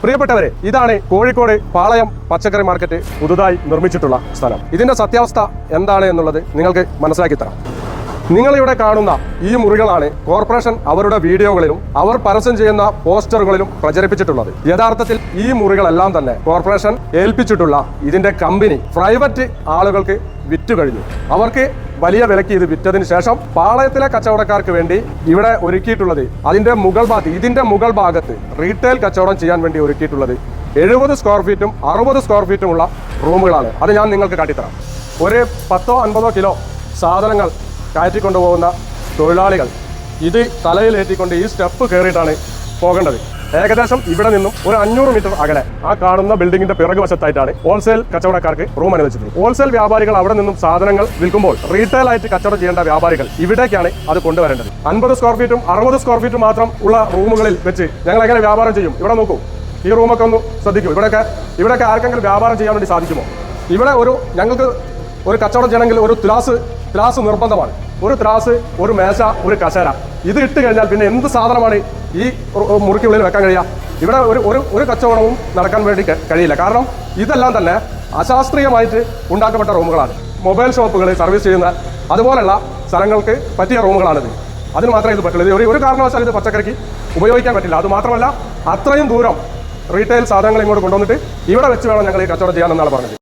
പ്രിയപ്പെട്ടവരെ ഇതാണ് കോഴിക്കോട് പാളയം പച്ചക്കറി മാർക്കറ്റ് പുതുതായി നിർമ്മിച്ചിട്ടുള്ള സ്ഥലം. ഇതിന്റെ സത്യാവസ്ഥ എന്താണ് എന്നുള്ളത് നിങ്ങൾക്ക് മനസ്സിലാക്കി തരാം. നിങ്ങൾ ഇവിടെ കാണുന്ന ഈ മുറികളാണ് കോർപ്പറേഷൻ അവരുടെ വീഡിയോകളിലും അവർ പരസ്യം ചെയ്യുന്ന പോസ്റ്ററുകളിലും പ്രചരിപ്പിച്ചിട്ടുള്ളത്. യഥാർത്ഥത്തിൽ ഈ മുറികളെല്ലാം തന്നെ കോർപ്പറേഷൻ ഏൽപ്പിച്ചിട്ടുള്ള ഇതിന്റെ കമ്പനി പ്രൈവറ്റ് ആളുകൾക്ക് വിറ്റ് കഴിഞ്ഞു. അവർക്ക് വലിയ വിലക്ക് ഇത് വിറ്റതിന് ശേഷം പാളയത്തിലെ കച്ചവടക്കാർക്ക് വേണ്ടി ഇവിടെ ഒരുക്കിയിട്ടുള്ളത് അതിന്റെ മുകൾ ഭാഗത്ത് ഇതിന്റെ മുകൾ ഭാഗത്ത് റീറ്റെയിൽ കച്ചവടം ചെയ്യാൻ വേണ്ടി ഒരുക്കിയിട്ടുള്ളത് എഴുപത് സ്ക്വയർ ഫീറ്റും അറുപത് സ്ക്വയർ ഫീറ്റുമുള്ള റൂമുകളാണ്. അത് ഞാൻ നിങ്ങൾക്ക് കാട്ടിത്തരാം. ഒരു പത്തോ അൻപതോ കിലോ സാധനങ്ങൾ കയറ്റിക്കൊണ്ടുപോകുന്ന തൊഴിലാളികൾ ഇത് തലയിലേറ്റിക്കൊണ്ട് ഈ സ്റ്റെപ്പ് കയറിയിട്ടാണ് പോകേണ്ടത്. ഏകദേശം ഇവിടെ നിന്നും ഒരു അഞ്ഞൂറ് മീറ്റർ അകലെ ആ കാണുന്ന ബിൽഡിംഗിന്റെ പിറകു വശത്തായിട്ടാണ് ഹോൾസെയിൽ കച്ചവടക്കാർക്ക് റൂം അനുവദിച്ചിട്ടുള്ളത് ഹോൾസെയിൽ വ്യാപാരികൾ അവിടെ നിന്നും സാധനങ്ങൾ വിൽക്കുമ്പോൾ റീറ്റെയിൽ ആയിട്ട് കച്ചവടം ചെയ്യേണ്ട വ്യാപാരികൾ ഇവിടേക്കാണ് അത് കൊണ്ടുവരേണ്ടത്. അൻപത് സ്ക്വയർ ഫീറ്റും അറുപത് സ്ക്വയർ ഫീറ്റും മാത്രം ഉള്ള റൂമുകളിൽ വെച്ച് ഞങ്ങൾ എങ്ങനെ വ്യാപാരം ചെയ്യും? ഇവിടെ നോക്കൂ. ഈ റൂമൊക്കെ ഒന്ന് ശ്രദ്ധിക്കൂ. ഇവിടെയൊക്കെ ഇവിടെയൊക്കെ ആർക്കെങ്കിലും വ്യാപാരം ചെയ്യാൻ വേണ്ടി സാധിക്കുമോ? ഇവിടെ ഒരു ഞങ്ങൾക്ക് ഒരു കച്ചവടം ചെയ്യണമെങ്കിൽ ഒരു ത്രാസ് ത്രാസ് നിർബന്ധമാണ്. ഒരു ത്രാസ് ഒരു മേശ ഒരു കസേര. ഇത് ഇട്ട് കഴിഞ്ഞാൽ പിന്നെ എന്ത് സാധനമാണ് ഈ മുറിക്കുള്ളിൽ വെക്കാൻ കഴിയുക? ഇവിടെ ഒരു ഒരു ഒരു കച്ചവടവും നടക്കാൻ വേണ്ടി കഴിയില്ല. കാരണം ഇതെല്ലാം തന്നെ അശാസ്ത്രീയമായിട്ട് ഉണ്ടാക്കപ്പെട്ട റൂമുകളാണ്. മൊബൈൽ ഷോപ്പുകൾ സർവീസ് ചെയ്യുന്ന അതുപോലുള്ള സ്ഥലങ്ങൾക്ക് പറ്റിയ റൂമുകളാണിത്. അതിന് മാത്രമേ ഇത് പറ്റുള്ളൂ. ഇത് ഒരു ഒരു കാരണവശാലും ഇത് പച്ചക്കറിക്ക് ഉപയോഗിക്കാൻ പറ്റില്ല. അത് മാത്രമല്ല അത്രയും ദൂരം റീറ്റെയിൽ സാധനങ്ങൾ ഇങ്ങോട്ട് കൊണ്ടുവന്നിട്ട് ഇവിടെ വെച്ച് വേണം ഞങ്ങൾ ഈ കച്ചവടം ചെയ്യാനെന്നാണ് പറഞ്ഞത്.